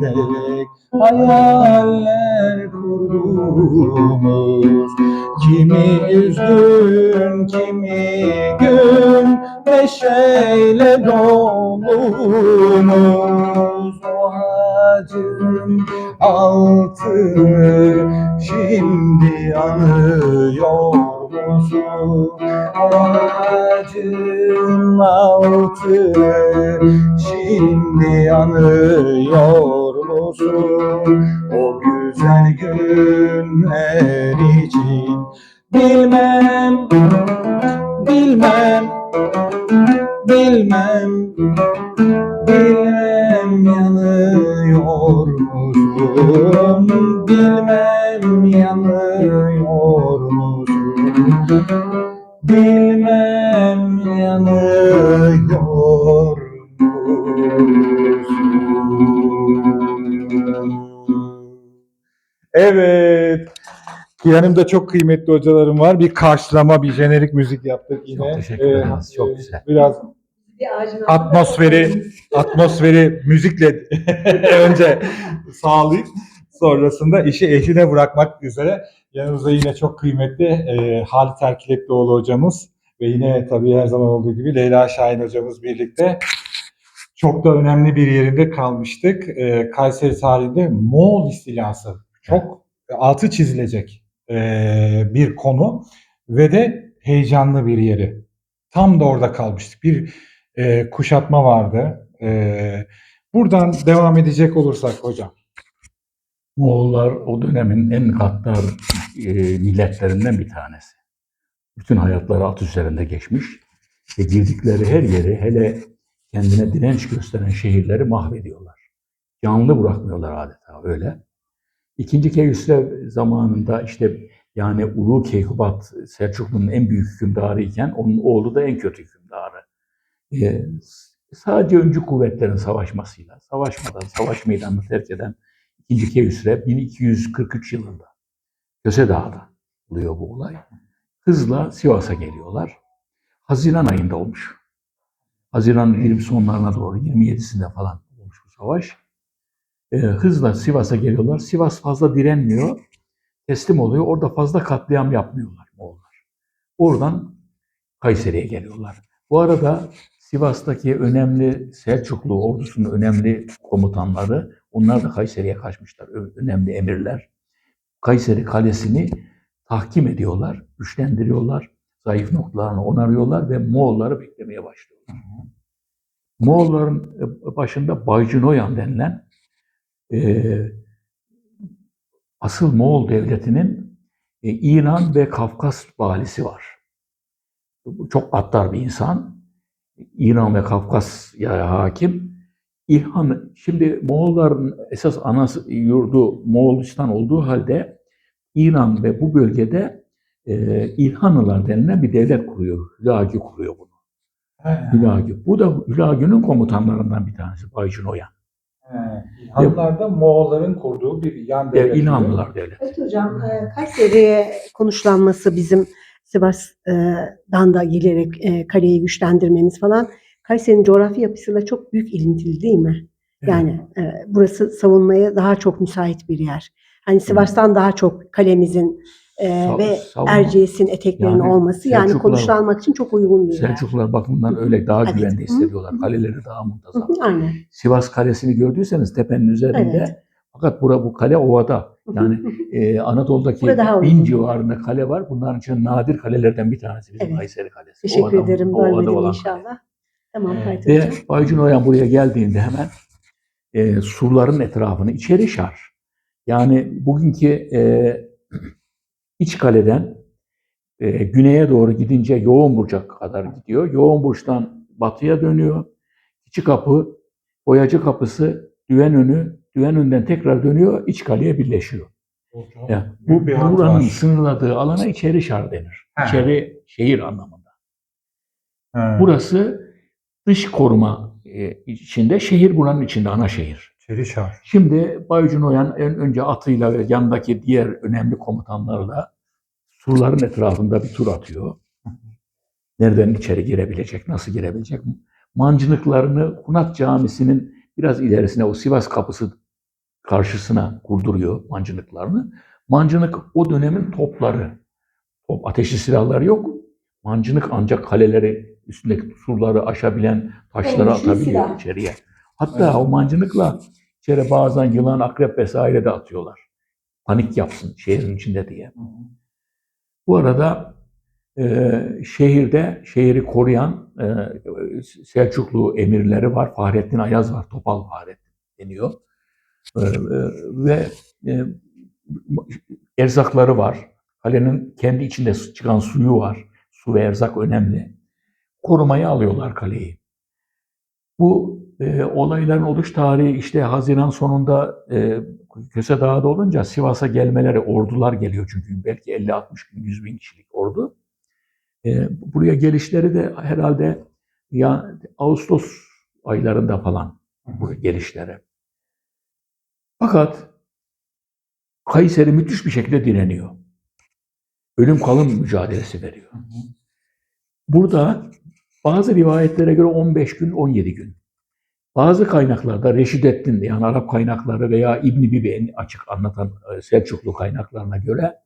vererek hayaller kurduğumuz kimi üzgün kimi gün neşeyle dolumuz o ağacın altını şimdi anıyor O ağacın altını şimdi anıyor musun? O güzel günler için bilmem, bilmem, bilmem, bilmem yanıyor musun? Bilmem yanıyor? Bilmem yanıyor musun? Evet. Yanımda çok kıymetli hocalarım var. Bir karşılama, bir jenerik müzik yaptık yine. Çok teşekkür Ee, ederiz. Çok güzel. Biraz atmosferi atmosferi müzikle önce sağlayıp sonrasında işi ehline bırakmak üzere yanımızda yine çok kıymetli e, Halit Erkiletlioğlu hocamız ve yine tabii her zaman olduğu gibi Leyla Şahin hocamız birlikte çok da önemli bir yerinde kalmıştık. E, Kayseri tarihinde Moğol istilası çok altı çizilecek e, bir konu ve de heyecanlı bir yeri. Tam da orada kalmıştık. Bir e, kuşatma vardı. E, buradan devam edecek olursak hocam. Moğollar o dönemin en gaddar e, milletlerinden bir tanesi. Bütün hayatları at üzerinde geçmiş ve girdikleri her yeri hele kendine direnç gösteren şehirleri mahvediyorlar. Canlı bırakmıyorlar adeta öyle. İkinci Keyhüsrev zamanında işte yani Ulu Keykubat Selçuklu'nun en büyük hükümdarı iken onun oğlu da en kötü hükümdarı. Ee, sadece öncü kuvvetlerin savaşmasıyla, savaşmadan, savaş meydanını terk eden İkinci Keyhüsrev 1243 yılında Köse Dağı'da oluyor bu olay. Hızla Sivas'a geliyorlar. Haziran ayında olmuş. Haziran 20 sonlarına doğru 27'sinde falan olmuş bu savaş. Ee, hızla Sivas'a geliyorlar. Sivas fazla direnmiyor. Teslim oluyor. Orada fazla katliam yapmıyorlar Moğollar. Oradan Kayseri'ye geliyorlar. Bu arada Sivas'taki önemli Selçuklu ordusunun önemli komutanları onlar da Kayseri'ye kaçmışlar. Önemli emirler. Kayseri Kalesi'ni tahkim ediyorlar, güçlendiriyorlar, zayıf noktalarını onarıyorlar ve Moğolları beklemeye başlıyorlar. Moğolların e, başında Baycınoyan denilen e, asıl Moğol devletinin e, İran ve Kafkas valisi var. Bu Çok gaddar bir insan. İran ve Kafkasya'ya hakim. İlhan, şimdi Moğolların esas anası yurdu Moğolistan olduğu halde İran ve bu bölgede e, İlhanlılar denilen bir devlet kuruyor. Hülagü kuruyor bunu. Hülagü. Bu da Hülagü'nün komutanlarından bir tanesi Baycınoyan. İlhanlar da Moğolların kurduğu bir yan E, devlet. İlhanlılar devleti. Evet hocam, e, Kayseri'ye konuşlanması bizim Sivas'dan da gelerek e, kaleyi güçlendirmemiz falan Kayseri'nin coğrafi yapısıyla çok büyük ilintili değil mi? Yani e, burası savunmaya daha çok müsait bir yer. Hani Sivas'tan daha çok kalemizin e, Sav- ve savunma- Erciyes'in eteklerinin Yani olması yani Selçuklular- konuşlanmak için çok uygun bir yer. Selçuklular bakımından öyle daha Evet. güvende hissediyorlar. Hı. Kaleleri daha muntazam. Aynen. Sivas Kalesi'ni gördüyseniz tepenin üzerinde Evet. fakat bura bu kale ovada. Yani e, Anadolu'daki bin civarında kale var. Bunların için nadir kalelerden bir tanesi bizim Evet. Kayseri Kalesi. Teşekkür Ovada- ederim. ovada Bölmedim olan inşallah. kale. Tamam Evet. Fayda Ve hocam. Baycun Oyan buraya geldiğinde hemen e, surların etrafını içeri şar. Yani bugünkü e, iç kaleden e, güneye doğru gidince Yoğunburç'a kadar gidiyor. Yoğunburç'tan batıya dönüyor. İçi kapı, boyacı kapısı, düven önü, düven önünden tekrar dönüyor, iç kaleye birleşiyor. Yani bu bir buranın sınırladığı alana içeri şar denir. He. İçeri şehir anlamında. Ha. Burası dış koruma e, içinde, şehir buranın içinde, ana şehir. Perişan. Şimdi Bayucu Noyan en önce atıyla ve yanındaki diğer önemli komutanlarla surların etrafında bir tur atıyor. Nereden içeri girebilecek, nasıl girebilecek? Mancınıklarını Kunat Camisi'nin biraz ilerisine o Sivas kapısı karşısına kurduruyor mancınıklarını. Mancınık o dönemin topları. Top ateşli silahlar yok. Mancınık ancak kaleleri üstündeki surları aşabilen taşları En güçlü atabiliyor silah. içeriye. Hatta o mancınıkla içeri bazen yılan, akrep vesaire de atıyorlar. Panik yapsın şehrin içinde diye. Bu arada e, şehirde şehri koruyan e, Selçuklu emirleri var. Fahrettin Ayaz var. Topal Fahrettin deniyor. E, e, ve e, erzakları var. Kalenin kendi içinde çıkan suyu var. Su ve erzak önemli. Korumaya alıyorlar kaleyi. Bu e, olayların oluş tarihi işte Haziran sonunda e, Köse Dağı'da olunca Sivas'a gelmeleri, ordular geliyor çünkü belki 50-60 bin, 100 bin kişilik ordu. E, buraya gelişleri de herhalde ya Ağustos aylarında falan bu gelişleri. Fakat Kayseri müthiş bir şekilde direniyor. Ölüm kalım mücadelesi veriyor. Burada bazı rivayetlere göre 15 gün, 17 gün. Bazı kaynaklarda Reşidettin yani Arap kaynakları veya İbn Bibi en açık anlatan e, Selçuklu kaynaklarına göre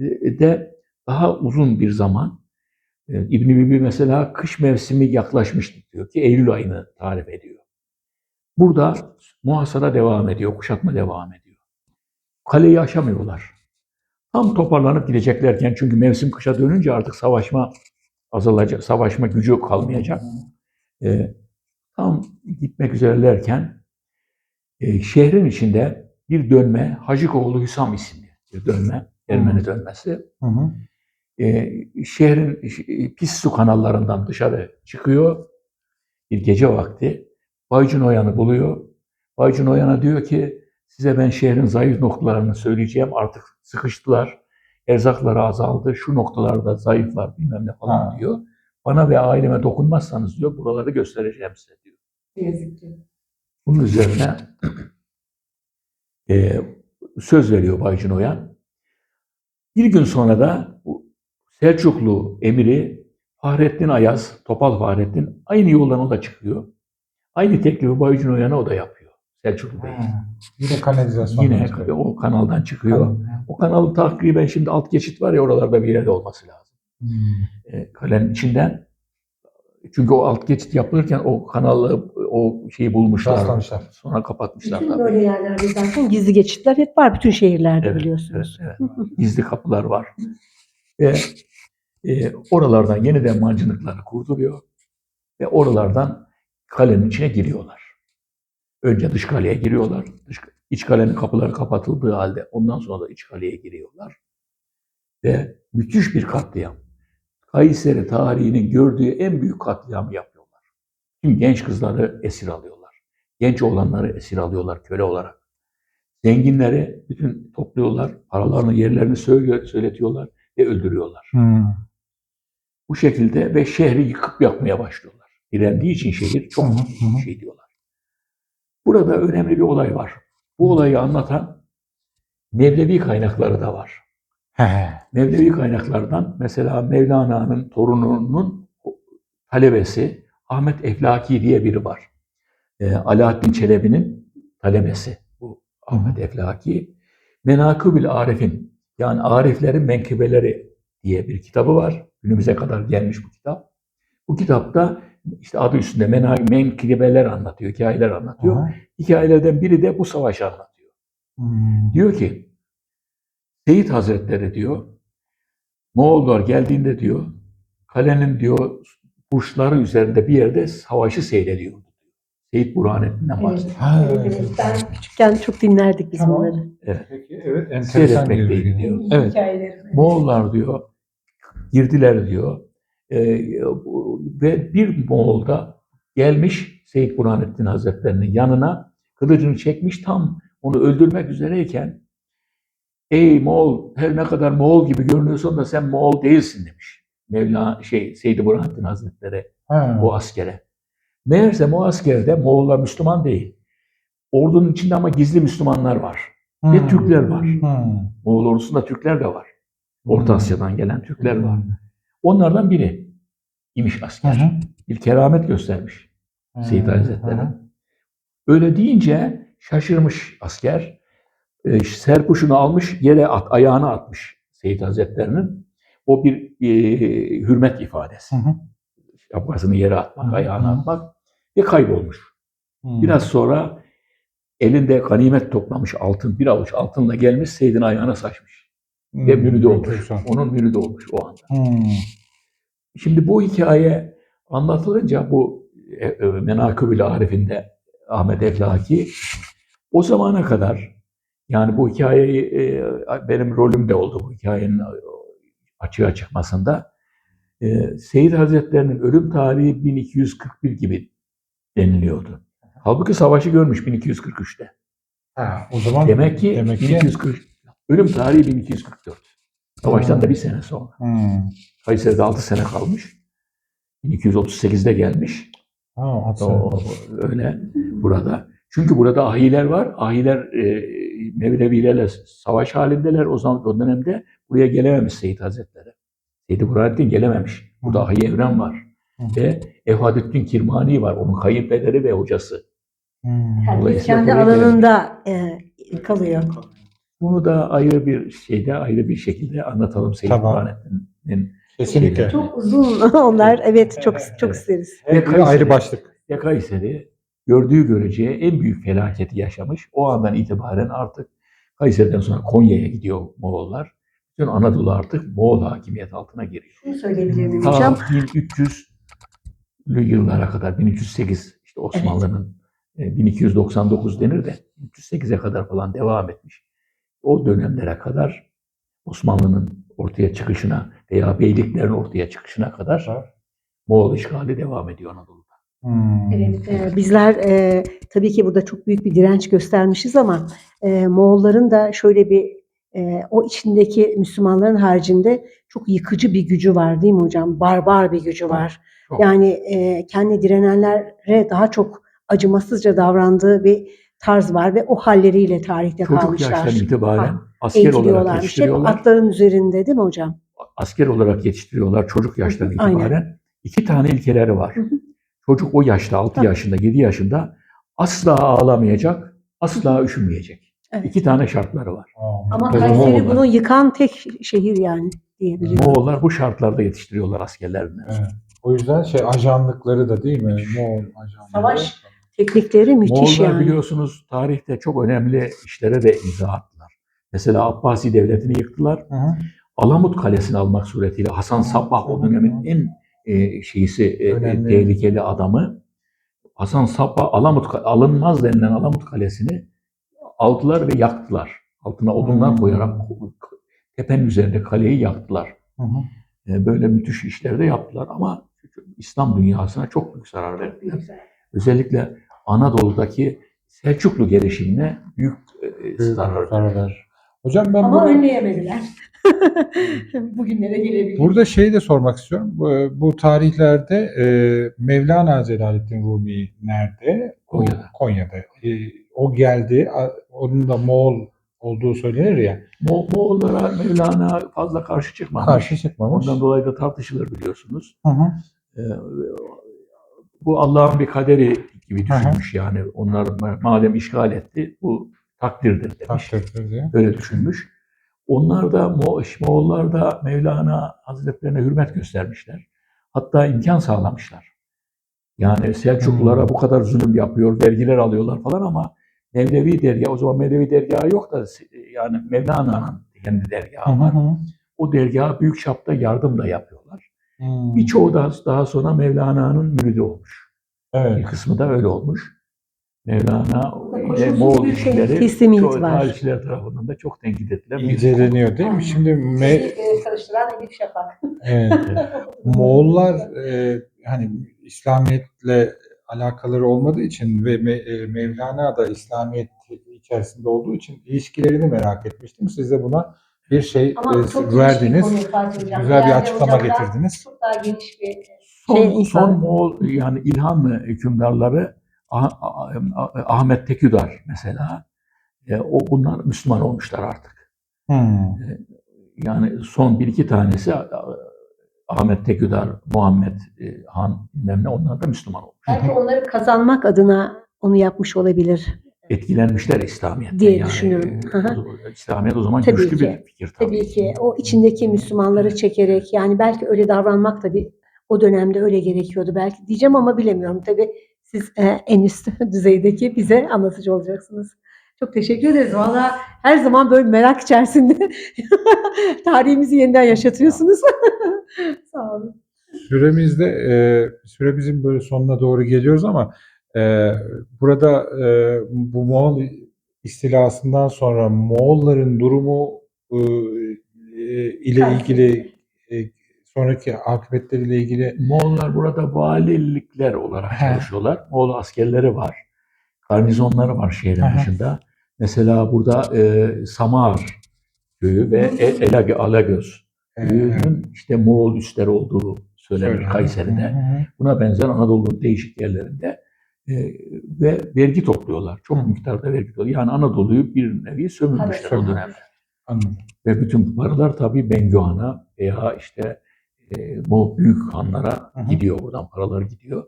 e, de daha uzun bir zaman e, İbn Bibi mesela kış mevsimi yaklaşmıştı diyor ki Eylül ayını tarif ediyor. Burada muhasara devam ediyor, kuşatma devam ediyor. Kaleyi aşamıyorlar. Tam toparlanıp gideceklerken çünkü mevsim kışa dönünce artık savaşma azalacak, savaşma gücü kalmayacak. E, tam gitmek üzerelerken e, şehrin içinde bir dönme Hacıkoğlu Hüsam isimli bir dönme, Ermeni dönmesi. Hı hı. E, şehrin pis su kanallarından dışarı çıkıyor bir gece vakti. Baycun Oyan'ı buluyor. Baycun Oyan'a diyor ki size ben şehrin zayıf noktalarını söyleyeceğim. Artık sıkıştılar. Erzakları azaldı. Şu noktalarda zayıflar bilmem ne falan Ha. diyor. Bana ve aileme dokunmazsanız diyor buraları göstereceğim size diyor. Ne yazık ki. Bunun üzerine e, söz veriyor Baycun Oyan. Bir gün sonra da bu Selçuklu emiri Fahrettin Ayaz, Topal Fahrettin aynı yoldan o da çıkıyor. Aynı teklifi Baycun Oyan'a o da yapıyor. Selçuklu Bey. Ha. Yine kanalizasyon. Yine o kanaldan çıkıyor. O kanalın takriben şimdi alt geçit var ya oralarda bir yerde olması lazım. Hmm. E, kalenin içinden. Çünkü o alt geçit yapılırken o kanalı, o şeyi bulmuşlar. Rastlamışlar. Sonra kapatmışlar Bütün tabii. böyle yerlerde zaten gizli geçitler hep var bütün şehirlerde Evet, biliyorsunuz. Evet, evet. Gizli kapılar var. Ve e, oralardan yeniden mancınıkları kurduruyor. Ve oralardan kalenin içine giriyorlar. Önce dış kaleye giriyorlar. Dış, iç kalenin kapıları kapatıldığı halde ondan sonra da iç kaleye giriyorlar. Ve müthiş bir katliam. Kayseri tarihinin gördüğü en büyük katliamı yapıyorlar. Tüm genç kızları esir alıyorlar. Genç oğlanları esir alıyorlar köle olarak. Zenginleri bütün topluyorlar, paralarını yerlerini söylüyor, söyletiyorlar ve öldürüyorlar. Hmm. Bu şekilde ve şehri yıkıp yakmaya başlıyorlar. Direndiği için şehir çok şey diyorlar. Burada önemli bir olay var. Bu olayı anlatan Mevlevi kaynakları da var. Mevlevi kaynaklardan mesela Mevlana'nın torununun talebesi Ahmet Eflaki diye biri var. Ee, Alaaddin Çelebi'nin talebesi bu Ahmet Eflaki. Menakıbül Arif'in yani Ariflerin menkıbeleri diye bir kitabı var. Günümüze kadar gelmiş bu kitap. Bu kitapta işte adı üstünde menkıbeler anlatıyor, hikayeler anlatıyor. Aha. Hikayelerden biri de bu savaşı anlatıyor. Hmm. Diyor ki Seyit Hazretleri diyor Moğollar geldiğinde diyor kalenin diyor burçları üzerinde bir yerde savaşı seyrediyordu. Seyit Burhanettin'den bahsediyor. Ha, Evet, evet, evet. evet. Ben küçükken çok dinlerdik biz Tamam. bunları. Peki evet enteresan bir diyor. Evet. Hikayeleri. Moğollar diyor girdiler diyor ve bir Moğol da gelmiş Seyit Burhanettin Hazretlerinin yanına kılıcını çekmiş tam onu öldürmek üzereyken Ey Moğol her ne kadar Moğol gibi görünüyorsan da sen Moğol değilsin demiş. Mevla şey Seyyid Burhanettin Hazretleri Ha. o askere. Meğerse o askerde Moğollar Müslüman değil. Ordunun içinde ama gizli Müslümanlar var. Ve Hmm. Türkler var. Hmm. Moğol ordusunda Türkler de var. Orta. Asya'dan gelen Türkler var. Onlardan biri imiş Hı asker. hı. Bir keramet göstermiş Seyit Hı Hazretleri. hı. Öyle deyince şaşırmış asker. E, serpuşunu almış yere at, ayağına atmış Seyit Hazretleri'nin. O bir e, hürmet ifadesi. Hı hı. Şapkasını yere atmak, Hı hı. ayağına atmak ve kaybolmuş. Hmm. Biraz sonra elinde ganimet toplamış altın, bir avuç altınla gelmiş Seyit'in ayağına saçmış. Ve Hmm. müridi olmuş. Onun müridi olmuş o anda. Hmm. Şimdi bu hikaye anlatılınca bu e, e, Menakıb-ül Arif'inde Ahmet Eflaki o zamana kadar yani bu hikayeyi e, benim rolüm de oldu bu hikayenin e, açığa çıkmasında. E, Seyit Hazretleri'nin ölüm tarihi 1241 gibi deniliyordu. Halbuki savaşı görmüş 1243'te. Ha, o zaman Demek ki demek ki 1240 ölüm tarihi 1244. Savaştan da bir sene sonra. Hmm. Kayseri'de 6 sene kalmış. 1238'de gelmiş. Ha, O, öyle burada. Çünkü burada ahiler var. Ahiler e, Mevlevilerle savaş halindeler. O zaman o dönemde buraya gelememiş Seyit Hazretleri. Seyit Burhanettin gelememiş. Burada Hı. Ahi Evren var. Hı. Ve Efadettin Kirmani var. Onun kayınpederi ve hocası. Hmm. Dolayısıyla kendi alanında e, kalıyor. Bunu da ayrı bir şeyde ayrı bir şekilde anlatalım Seyit Tamam. Burhanettin'in Kesinlikle. Çok uzun onlar. Evet çok çok Evet. isteriz. Biri Kayseri. ayrı başlık. ve Kayseri gördüğü göreceği en büyük felaketi yaşamış. O andan itibaren artık Kayseri'den sonra Konya'ya gidiyor Moğollar. Bütün Anadolu artık Moğol hakimiyet altına giriyor. Şunu söyleyebilir miyim Ta hocam? 1300'lü yıllara kadar 1308 işte Osmanlı'nın e, 1299 denir de 308'e kadar falan devam etmiş. O dönemlere kadar Osmanlı'nın ortaya çıkışına veya beyliklerin ortaya çıkışına kadar Moğol işgali devam ediyor Anadolu'da. Hmm. Evet, e, bizler e, tabii ki burada çok büyük bir direnç göstermişiz ama e, Moğolların da şöyle bir e, o içindeki Müslümanların haricinde çok yıkıcı bir gücü var değil mi hocam? Barbar bir gücü var. çok. Yani e, kendi direnenlere daha çok acımasızca davrandığı bir tarz var ve o halleriyle tarihte Çocuk kalmışlar. yaştan itibaren asker olarak Eğitiliyorlarmış. Hep yetiştiriyorlar. atların üzerinde değil mi hocam? Asker olarak yetiştiriyorlar çocuk yaştan hı, aynen. itibaren. İki tane ilkeleri var. Hı hı. Çocuk o yaşta 6 Tabii. yaşında 7 yaşında asla ağlamayacak, asla üşümeyecek. Evet. İki tane şartları var. Aa, Ama Kayseri Moğollar. bunu yıkan tek şehir yani diyebilirim. Moğollar bu şartlarda yetiştiriyorlar askerlerini. Evet. O yüzden şey ajanlıkları da değil mi? Moğol ajanlığı. Savaş Teknikleri müthiş Moğollar yani. biliyorsunuz tarihte çok önemli işlere de imza attılar. Mesela Abbasi devletini yıktılar. Hı hı. Alamut Kalesi'ni almak suretiyle Hasan Sabbah o dönemin en e, şeysi e, e, Önemli. tehlikeli adamı. Hasan Sabbah Alamut alınmaz denilen Alamut Kalesi'ni aldılar ve yaktılar. Altına odunlar koyarak tepenin üzerinde kaleyi yaktılar. Hı hı. E, böyle müthiş işler de yaptılar ama İslam dünyasına çok büyük zarar verdiler. Özellikle Anadolu'daki Selçuklu gelişimine büyük e, zarar Zarar. Hocam ben Ama bu- önleyemediler. Bugünlere gelebilir. Burada şeyi de sormak istiyorum. Bu, bu tarihlerde e, Mevlana Celaleddin Rumi nerede? O- Konya'da. Konya'da. E, o geldi. Onun da Moğol olduğu söylenir ya. Mo Moğollara Mevlana fazla karşı çıkmamış. Karşı çıkmamış. Ondan dolayı da tartışılır biliyorsunuz. Hı hı. Ee, bu Allah'ın bir kaderi gibi düşünmüş yani. Onlar madem işgal etti bu takdirdir demiş. Takdirdir diye. Öyle düşünmüş. Onlar da Mo Moğollar da Mevlana Hazretlerine hürmet göstermişler. Hatta imkan sağlamışlar. Yani Selçuklulara bu kadar zulüm yapıyor, vergiler alıyorlar falan ama Mevlevi dergah, o zaman Mevlevi dergahı yok da yani Mevlana'nın kendi Hı dergahı hı var. hı. O dergaha büyük çapta yardım da yapıyorlar. Birçoğu da daha sonra Mevlana'nın müridi olmuş. Bir Evet. kısmı da öyle olmuş. Mevlana ile Moğol bir şey, çoğu var. tarihçiler tarafından da çok tenkit edilen bir İnceleniyor değil mi? Şimdi me, e, karıştıran Elif Şafak. evet. Moğollar e, hani İslamiyetle alakaları olmadığı için ve Me- e, Mevlana da İslamiyet içerisinde olduğu için ilişkilerini merak etmiştim. Siz de buna bir şey Ama e, bir verdiniz. Güzel bir Yani açıklama hocamdan getirdiniz. Çok daha geniş bir Son, şey son Moğol yani İlhanlı hükümdarları Ah- Ah- Ah- Ahmet Teküdar mesela e, o bunlar Müslüman olmuşlar artık. Hmm. Yani son bir iki tanesi ah, Ahmet Teküdar, Muhammed e, Han bilmem ne onlar da Müslüman olmuş. Belki onları kazanmak adına onu yapmış olabilir. Etkilenmişler İslamiyet'ten. Diye düşünüyorum. e, Hı hı. o- İslamiyet o zaman Tabii güçlü ki. bir fikir tabii. Tabii ki o içindeki Müslümanları çekerek yani belki öyle davranmak da bir o dönemde öyle gerekiyordu belki diyeceğim ama bilemiyorum. Tabii siz e, en üst düzeydeki bize anlatıcı olacaksınız. Çok teşekkür ederiz. Valla her zaman böyle merak içerisinde tarihimizi yeniden yaşatıyorsunuz. Sağ olun. Süremizde e, süremizin böyle sonuna doğru geliyoruz ama e, burada e, bu Moğol istilasından sonra Moğolların durumu e, ile ilgili e, sonraki akıbetleriyle ilgili Moğollar burada valilikler olarak He. çalışıyorlar. Moğol askerleri var. Garnizonları var şehrin hı. dışında. Mesela burada e, Samar köyü ve E- Elage, Alagöz köyünün işte Moğol üsleri olduğu söylenir söyle. Kayseri'de. Buna benzer Anadolu'nun değişik yerlerinde e, ve vergi topluyorlar. Çok Hı. miktarda vergi topluyorlar. Yani Anadolu'yu bir nevi sömürmüşler o dönemde. Anladım. Ve bütün paralar tabii Bengühan'a veya işte e, bu büyük hanlara gidiyor buradan paralar gidiyor.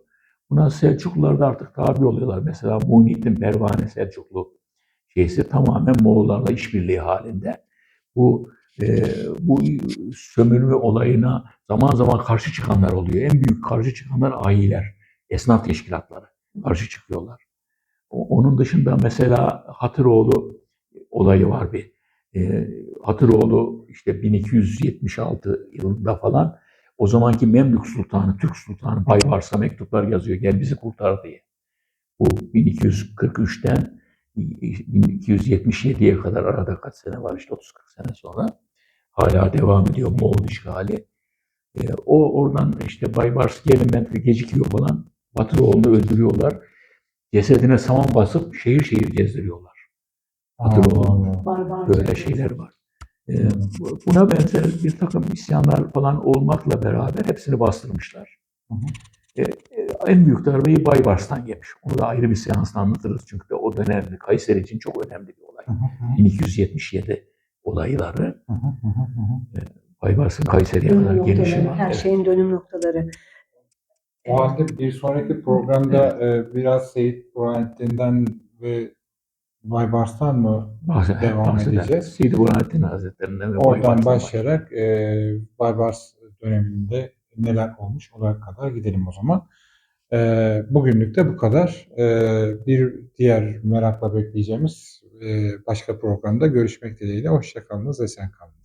Buna Selçuklular da artık tabi oluyorlar. Mesela Muhyiddin Pervane Selçuklu şeysi tamamen Moğollarla işbirliği halinde. Bu e, bu sömürme olayına zaman zaman karşı çıkanlar oluyor. En büyük karşı çıkanlar ayiler, esnaf teşkilatları karşı çıkıyorlar. Onun dışında mesela Hatıroğlu olayı var bir. E, Hatıroğlu işte 1276 yılında falan o zamanki Memlük Sultanı, Türk Sultanı Baybars'a mektuplar yazıyor. Gel bizi kurtar diye. Bu 1243'ten 1277'ye kadar arada kaç sene var işte 30-40 sene sonra hala devam ediyor Moğol işgali. E, o oradan işte Baybars gelin gecikiyor falan. Batıroğlu'nu öldürüyorlar. Cesedine saman basıp şehir şehir gezdiriyorlar. Barbar. Böyle şeyler var. E, bu- buna benzer bir takım isyanlar falan olmakla beraber hepsini bastırmışlar. Hı hı. E, e, en büyük darbeyi Baybars'tan yemiş. Onu da ayrı bir seansla anlatırız. Çünkü de o dönemde Kayseri için çok önemli bir olay. Hı hı hı. 1277 olayları Hı hı hı hı. Baybars'ın Kayseri'ye Dönüm kadar gelişi noktaları, var. her Evet. şeyin dönüm noktaları. O halde bir sonraki programda e, biraz Seyit Burhanettin'den ve Baybars'tan mı Bahseder, Devam bahseder. edeceğiz. Sidi Burhanettin Hazretlerinden ve oradan Baybars'tan başlayarak e, Baybars döneminde neler olmuş olarak kadar gidelim o zaman. E, bugünlük de bu kadar. E, bir diğer merakla bekleyeceğimiz e, başka programda görüşmek dileğiyle. Hoşçakalınız, esen kalın.